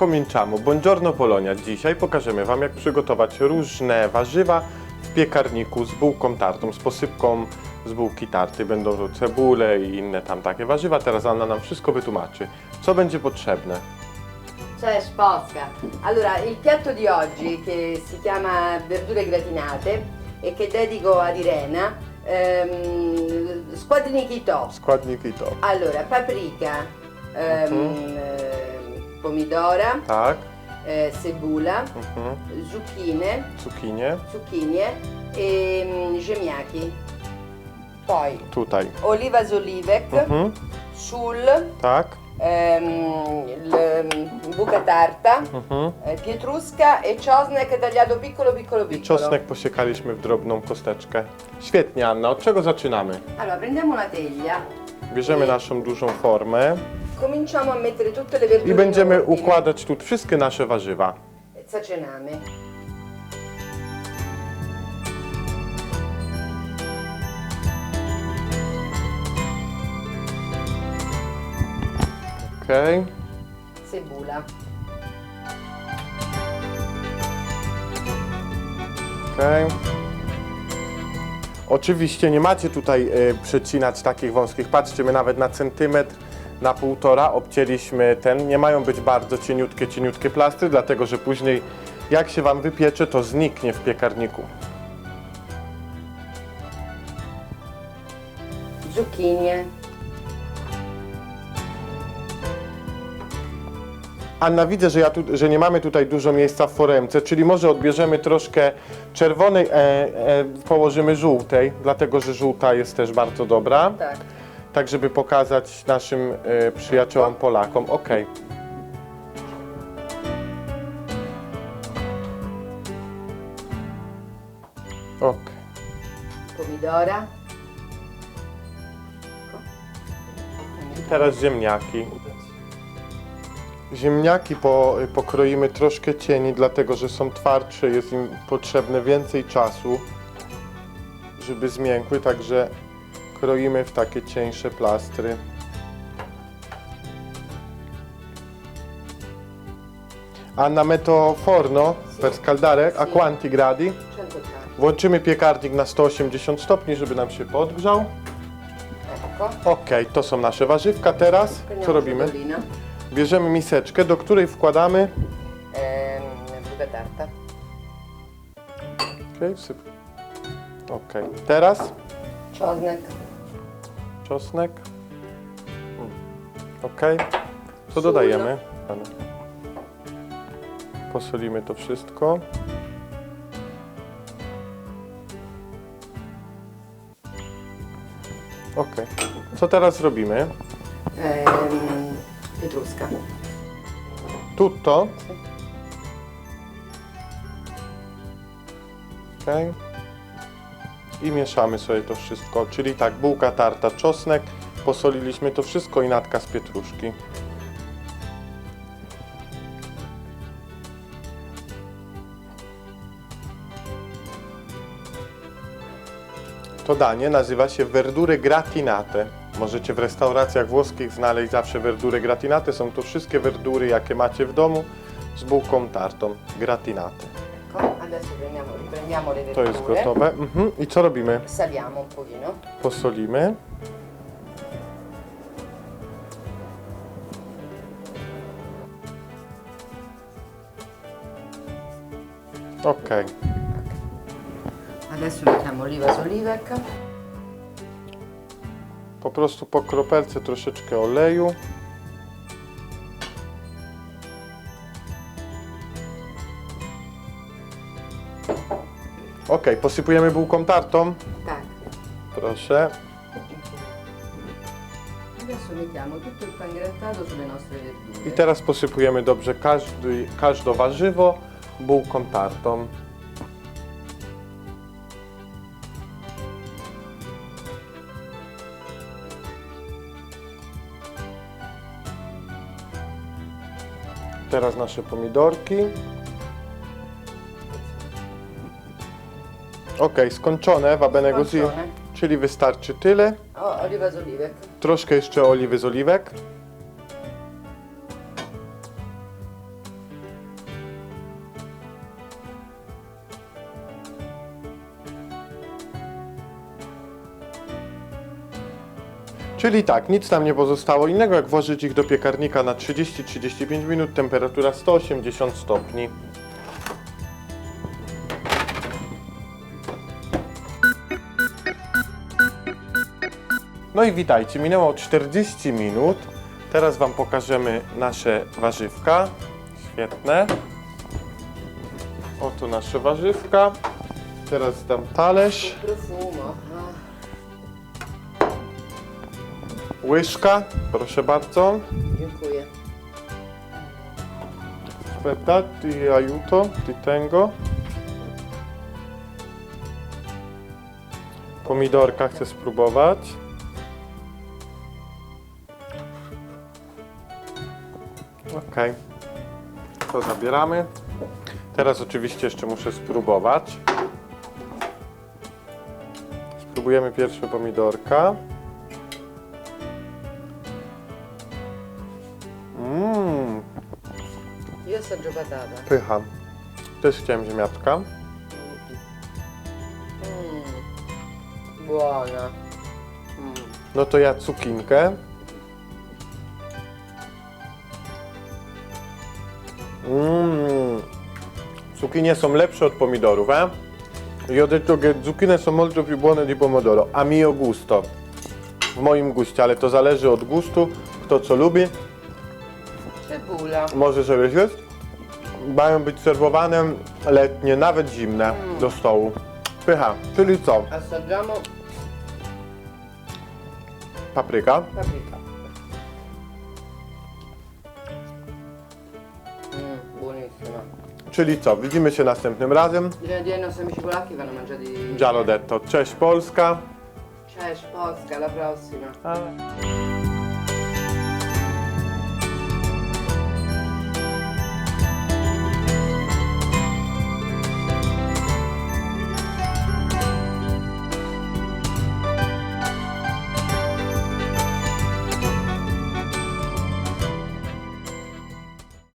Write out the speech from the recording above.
cominciamo. Buongiorno Polonia. Dzisiaj pokażemy Wam, jak przygotować różne warzywa w piekarniku z bułką tartą, z posypką z bułki tarty. Będą to cebule i inne tam takie warzywa. Teraz Anna nam wszystko wytłumaczy. Co będzie potrzebne? Cześć Polska! Allora, il piatto di oggi che si chiama verdure gratinate e che dedico ad Irena, ehm, squadriniki to. Składniki to. Allora, paprika, ehm, Mhm. ehm, pomidora, Tak, eh, cebula, mhm. zucchine, cukinie. zucchine e mm. Poi Tutaj. oliva z olivek, Mhm. sul, Tak. ehm, l- buca tarta, Mhm. eh, pietrusca e czosnek tagliato piccolo piccolo I piccolo. czosnek posiekaliśmy w drobną kosteczkę. Świetnie, Anna. Od czego zaczynamy? Allora, prendiamo una teglia, Bierzemy naszą dużą formę cominciamo a mettere tutte le verdure i będziemy in ordine. układać tu wszystkie nasze warzywa. Zaczynamy. Okej. Cebula, Okej. Oczywiście nie macie tutaj y, przecinać takich wąskich. Patrzcie, my nawet na centymetr, na półtora obcięliśmy ten. Nie mają być bardzo cieniutkie, cieniutkie plastry, dlatego że później jak się Wam wypiecze, to zniknie w piekarniku. zucchine, Anna, widzę, że, ja tu, że nie mamy tutaj dużo miejsca w foremce, czyli może odbierzemy troszkę czerwonej, e, e, położymy żółtej, dlatego że żółta jest też bardzo dobra. tak. Tak żeby pokazać naszym e, przyjaciołom Polakom. Ok. Ok. pomidora, Teraz ziemniaki. Ziemniaki po, pokroimy troszkę cieni, dlatego że są twardsze, jest im potrzebne więcej czasu, żeby zmiękły, także kroimy w takie cieńsze plastry. Anna metto forno per scaldare a quanti gradi? 180. Włączymy piekarnik na 180 stopni, żeby nam się podgrzał. Ok, to są nasze warzywka. Teraz co robimy? Bierzemy miseczkę, do której wkładamy. tarta, Ok, syp. Ok, teraz czosnek, czosnek. Mm. Ok, co dodajemy? Posolimy to wszystko. Ok, co teraz robimy? ehm. Tutto. Ok. I mieszamy sobie to wszystko, czyli tak, bułka tarta, czosnek, posoliliśmy to wszystko i natka z pietruszki. To danie nazywa się verdure gratinate. Możecie w restauracjach włoskich znaleźć zawsze verdure gratinate. Są to wszystkie werdury, jakie macie w domu z bułką tartą. Gratinate. Adesso prendiamo, riprendiamo le To verdure. jest gotowe. Mhm. I co robimy? Saliamo un pochino. Posolimy. Ok. Adesso mettiamo oliva su olivek. Po prostu po kropelce troszeczkę oleju. Ok, posypujemy bułką tartą. Tak. Proszę. Adesso mettiamo tutto il pangrattato sulle nostre verdure. I teraz posypujemy dobrze każdy, każde warzywo bułką tartą. Teraz nasze pomidorki. Ok, skończone, va bene così? Czyli wystarczy tyle. O, oliwa z oliwek. Troszkę jeszcze oliwy z oliwek. Czyli tak, nic nam nie pozostało innego, jak włożyć ich do piekarnika na 30-35 minut, temperatura 180 stopni. No i witajcie, minęło 40 minut. Teraz Wam pokażemy nasze warzywka. Świetne. Oto nasze warzywka. Teraz dam talerz, łyżka, proszę bardzo. dziękuję. Aspetta, ti aiuto, ti tengo. Pomidorka chcę spróbować. To zabieramy. Teraz oczywiście jeszcze muszę spróbować. Spróbujemy pierwsze pomidorka. Mmm, Io assaggio patata. pycha. Też chciałem ziemniaczka. Mm. Buona. Mm. No to ja cukinkę. Mmm. Zucchine sono lepsze od pomidorów, eh? Io ho detto che zucchine sono molto più buone di pomodoro, a mio gusto. W moim guście, ale to zależy od gustu, kto co lubi. Cebula. Może żeby jest. Mają być serwowane letnie, nawet zimne do stołu. Pycha, czyli co? Assaggiamo Papryka. paprika. Czyli co? Widzimy się następnym razem. Dire ai nostri amici polacchi vanno mangiati. Già l'ho detto. Cześć Polska. Cześć Polska, alla prossima.